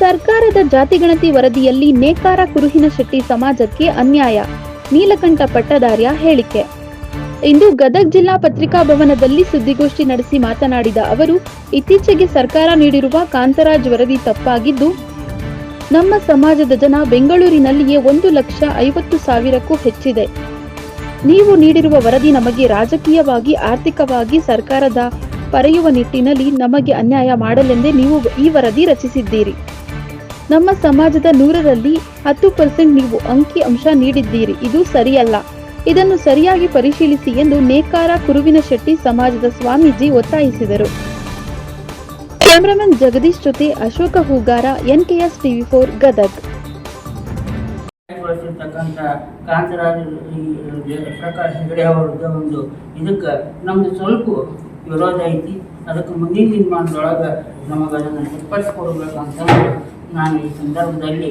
ಸರ್ಕಾರದ ಜಾತಿಗಣತಿ ವರದಿಯಲ್ಲಿ ನೇಕಾರ ಕುರುಹಿನ ಶೆಟ್ಟಿ ಸಮಾಜಕ್ಕೆ ಅನ್ಯಾಯ. ನೀಲಕಂಠ ಪಟ್ಟದಾರ್ಯ ಹೇಳಿಕೆ. ಇಂದು ಗದಗ ಜಿಲ್ಲಾ ಪತ್ರಿಕಾ ಭವನದಲ್ಲಿ ಸುದ್ದಿಗೋಷ್ಠಿ ನಡೆಸಿ ಮಾತನಾಡಿದ ಅವರು, ಇತ್ತೀಚೆಗೆ ಸರ್ಕಾರ ನೀಡಿರುವ ಕಾಂತರಾಜ್ ವರದಿ ತಪ್ಪಾಗಿದ್ದು, ನಮ್ಮ ಸಮಾಜದ ಜನ ಬೆಂಗಳೂರಿನಲ್ಲಿಯೇ ಒಂದು ಲಕ್ಷ ಐವತ್ತು ಸಾವಿರಕ್ಕೂ ಹೆಚ್ಚಿದೆ. ನೀವು ನೀಡಿರುವ ವರದಿ ನಮಗೆ ರಾಜಕೀಯವಾಗಿ, ಆರ್ಥಿಕವಾಗಿ ಸರ್ಕಾರದ ಪರೆಯುವ ನಿಟ್ಟಿನಲ್ಲಿ ನಮಗೆ ಅನ್ಯಾಯ ಮಾಡಲೆಂದೇ ನೀವು ಈ ವರದಿ ರಚಿಸಿದ್ದೀರಿ. ನಮ್ಮ ಸಮಾಜದ ನೂರರಲ್ಲಿ ಹತ್ತು ಪರ್ಸೆಂಟ್ ನೀವು ಅಂಕಿ ಅಂಶ ನೀಡಿದ್ದೀರಿ. ಇದು ಸರಿಯಲ್ಲ. ಇದನ್ನು ಸರಿಯಾಗಿ ಪರಿಶೀಲಿಸಿ ಎಂದು ನೇಕಾರ ಕುರುವಿನ ಶೆಟ್ಟಿ ಸಮಾಜದ ಸ್ವಾಮೀಜಿ ಒತ್ತಾಯಿಸಿದರು. ಕ್ಯಾಮರಾಮನ್ ಜಗದೀಶ್ ಜೊತೆ Ashoka Hoogara, NKS TV four, Gadag. ಒಂದು ಇದಕ್ಕೆ ನಮ್ದು ಸ್ವಲ್ಪ ವಿರೋಧ ಐತಿ. ಅದಕ್ಕೆ ಮುಂದಿನ ದಿನಮಾನದೊಳಗೆ ನಮಗೆ ಅದನ್ನು ಸರಿಪಡಿಸ್ಕೊಡ್ಬೇಕಂತ ನಾನು ಈ ಸಂದರ್ಭದಲ್ಲಿ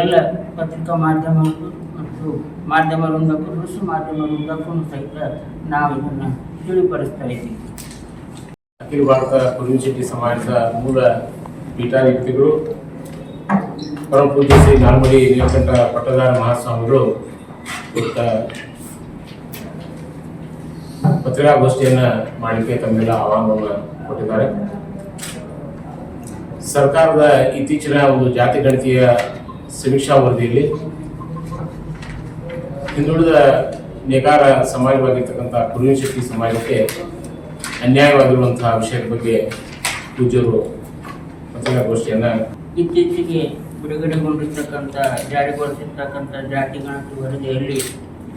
ಎಲ್ಲ ಪತ್ರಿಕಾ ಮಾಧ್ಯಮಗಳು ಮತ್ತು ಮಾಧ್ಯಮ ವೃಂದಕ್ಕೂ ದೃಶ್ಯ ಮಾಧ್ಯಮ ವೃಂದಕ್ಕೂ ಸಹಿತ ನಾವು ಇದನ್ನು ತಿಳಿಪಡಿಸ್ತಾ ಇದ್ದೀವಿ. ಅಖಿಲ ಭಾರತ ಕುರುವಿಶೆಟ್ಟಿ ಸಮಾಜದ ಮೂಲ ಪೀಠಾಧಿಪತಿಗಳು, ಪರಮ ಪೂಜ್ಯ ಶ್ರೀ ನಾಲ್ಮಡಿ ನೀಲಕಂಠ ಪಟ್ಟದಾರ ಮಹಾಸ್ವಾಮಿಗಳು ಪತ್ರಿಕಾಗೋಷ್ಠಿಯನ್ನ ಮಾಡಲಿಕ್ಕೆ ತಮ್ಮೆಲ್ಲ ಆಹ್ವಾನವನ್ನು ಕೊಟ್ಟಿದ್ದಾರೆ. ಸರ್ಕಾರದ ಇತ್ತೀಚಿನ ಒಂದು ಜಾತಿ ಗಣತಿಯ ಸಮೀಕ್ಷಾ ವರದಿಯಲ್ಲಿ ಹಿಂದುಳಿದ ನೇಕಾರ ಸಮಾಜವಾಗಿರ್ತಕ್ಕಂಥ ಕುರುವಿಶೆಟ್ಟಿ ಸಮಾಜಕ್ಕೆ ಅನ್ಯಾಯವಾಗಿರುವಂತಹ ವಿಷಯದ ಬಗ್ಗೆ ಪೂಜ್ಯರು ಪತ್ರಿಕಾಗೋಷ್ಠಿಯನ್ನು ಇತ್ತೀಚೆಗೆ ಬಿಡುಗಡೆಗೊಂಡಿರ್ತಕ್ಕಂಥ, ಜಾರಿಗೊಳಿಸಿರ್ತಕ್ಕಂಥ ಜಾತಿ ಗಣತಿ ವರದಿಯಲ್ಲಿ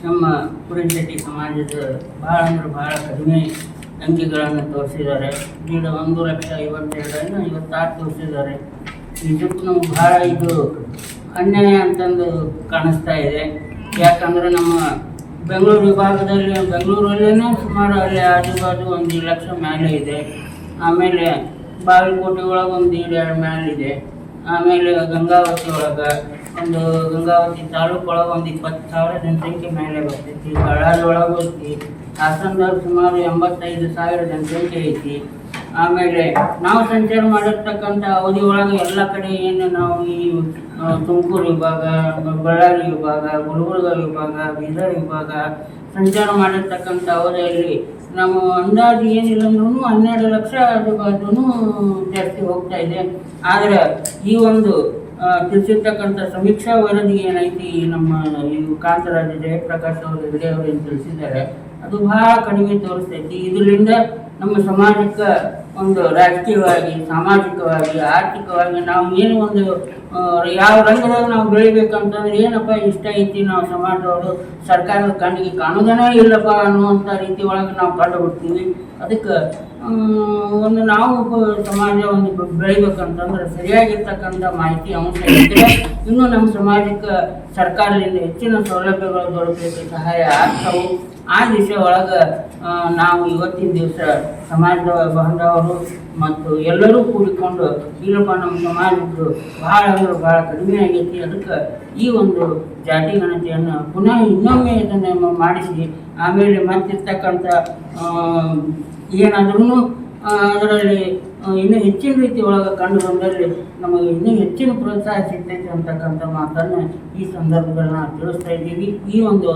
ನಮ್ಮ ಕುರಿಶೆಟ್ಟಿ ಸಮಾಜದ ಭಾಳ ಅಂದ್ರೆ ಭಾಳ ಕಡಿಮೆ ಅಂಕಿಗಳನ್ನು ತೋರಿಸಿದ್ದಾರೆ. ಈಗ ಒಂದು ಲಕ್ಷ ಐವತ್ತೆರಡನ್ನು ಐವತ್ತಾರು ತೋರಿಸಿದ್ದಾರೆ. ನಿಜಕ್ಕೂ ನಮ್ಗೆ ಭಾಳ ಇದು ಅನ್ಯಾಯ ಅಂತಂದು ಕಾಣಿಸ್ತಾ ಇದೆ. ಯಾಕಂದರೆ ನಮ್ಮ ಬೆಂಗಳೂರು ವಿಭಾಗದಲ್ಲಿ ಬೆಂಗಳೂರಲ್ಲೇ ಸುಮಾರು ಅಲ್ಲಿ ಆಜುಬಾಜು ಒಂದು ಲಕ್ಷ ಮೇಲೆ ಇದೆ. ಆಮೇಲೆ ಬಾಗಲಕೋಟೆ ಒಳಗೆ ಒಂದು ಎರಡು ಮೇಲೆ ಇದೆ ಆಮೇಲೆ ಗಂಗಾವತಿ ಒಳಗೆ ಒಂದು ಗಂಗಾವತಿ ತಾಲೂಕು ಒಳಗೆ ಒಂದು ಇಪ್ಪತ್ತು ಸಾವಿರ ಜನಸಂಖ್ಯೆ ಮೇಲೆ ಬರ್ತೈತಿ. ಬಳ್ಳಾರಿ ಒಳಗೆ ಐತಿ. ಹಾಸನದಾಗ ಸುಮಾರು ಎಂಬತ್ತೈದು ಸಾವಿರ ಜನಸಂಖ್ಯೆ ಐತಿ. ಆಮೇಲೆ ನಾವು ಸಂಚಾರ ಮಾಡಿರ್ತಕ್ಕಂಥ ಅವಧಿ ಒಳಗೆ ಎಲ್ಲ ಕಡೆ ಏನು ನಾವು ಈ ತುಮಕೂರು ವಿಭಾಗ, ಬಳ್ಳಾರಿ ವಿಭಾಗ, ಗುಲ್ಬರ್ಗ ವಿಭಾಗ, ಬೀದರ್ ವಿಭಾಗ ಸಂಚಾರ ಮಾಡಿರ್ತಕ್ಕಂಥ ಅವಧಿಯಲ್ಲಿ ನಾವು ಅಂದಾಜು ಏನಿಲ್ಲ ಅಂದ್ರೂ ಹನ್ನೆರಡು ಲಕ್ಷ ಆಜುಬಾಜುನು ಜಾಸ್ತಿ ಹೋಗ್ತಾ ಇದೆ. ಆದರೆ ಈ ಒಂದು ತಿಳಿಸಿರ್ತಕ್ಕಂಥ ಸಮೀಕ್ಷಾ ವರದಿ ಏನೈತಿ ನಮ್ಮ ಈ ಕಾಂತರಾಜ ಜಯಪ್ರಕಾಶ್ ಅವರು ಹೆಗಡೆ ಅವರು ಏನು ತಿಳಿಸಿದ್ದಾರೆ, ಅದು ಬಹಳ ಕಡಿಮೆ ತೋರಿಸ್ತೈತಿ. ಇದರಿಂದ ನಮ್ಮ ಸಮಾಜಕ್ಕೆ ಒಂದು ರಾಜಕೀಯವಾಗಿ, ಸಾಮಾಜಿಕವಾಗಿ, ಆರ್ಥಿಕವಾಗಿ ನಾವು ಏನು ಒಂದು ಯಾವ ರಂಗದಾಗ ನಾವು ಬೆಳಿಬೇಕಂತಂದ್ರೆ, ಏನಪ್ಪ ಇಷ್ಟ ಐತಿ ನಾವು ಸಮಾಜದವರು? ಸರ್ಕಾರದ ಕಣ್ಣಿಗೆ ಕಾಣೋದನೇ ಇಲ್ಲಪ್ಪ ಅನ್ನುವಂಥ ರೀತಿ ಒಳಗೆ ನಾವು ಕಂಡು ಬಿಡ್ತೀವಿ ಅದಕ್ಕೆ ಒಂದು ನಾವು ಸಮಾಜ ಒಂದು ಬೆಳಿಬೇಕಂತಂದ್ರೆ ಸರಿಯಾಗಿರ್ತಕ್ಕಂಥ ಮಾಹಿತಿ ಅಂಶ ಇದ್ದರೆ ಇನ್ನೂ ನಮ್ಮ ಸಮಾಜಕ್ಕೆ ಸರ್ಕಾರದಿಂದ ಹೆಚ್ಚಿನ ಸೌಲಭ್ಯಗಳು ದೊರಕಲಿಕ್ಕೆ ಸಹಾಯ ಆಗ್ತವು. ಆ ದಿಶೆ ಒಳಗೆ ನಾವು ಇವತ್ತಿನ ದಿವಸ ಸಮಾಜದ ಬಾಂಧವರು ಮತ್ತು ಎಲ್ಲರೂ ಕೂಡಿಕೊಂಡು ಇಲ್ಲಪ್ಪ ನಮ್ಮ ಸಮಾಜದ್ದು ಭಾಳ ಅಂದ್ರೆ ಭಾಳ ಕಡಿಮೆ ಆಗೈತಿ. ಅದಕ್ಕೆ ಈ ಒಂದು ಜಾತಿ ಗಣತಿಯನ್ನು ಪುನಃ ಇನ್ನೊಮ್ಮೆ ಇದನ್ನು ಮಾಡಿಸಿ, ಆಮೇಲೆ ಮತ್ತಿರ್ತಕ್ಕಂಥ ಏನಾದ್ರೂ ಅದರಲ್ಲಿ ಇನ್ನೂ ಹೆಚ್ಚಿನ ರೀತಿ ಒಳಗೆ ಕಂಡು ಬಂದಲ್ಲಿ ನಮಗೆ ಇನ್ನೂ ಹೆಚ್ಚಿನ ಪ್ರೋತ್ಸಾಹ ಸಿಗ್ತೈತೆ ಅಂತಕ್ಕಂಥ ಮಾತನ್ನು ಈ ಸಂದರ್ಭದಲ್ಲಿ ನಾವು ತಿಳಿಸ್ತಾ ಇದ್ದೀವಿ. ಈ ಒಂದು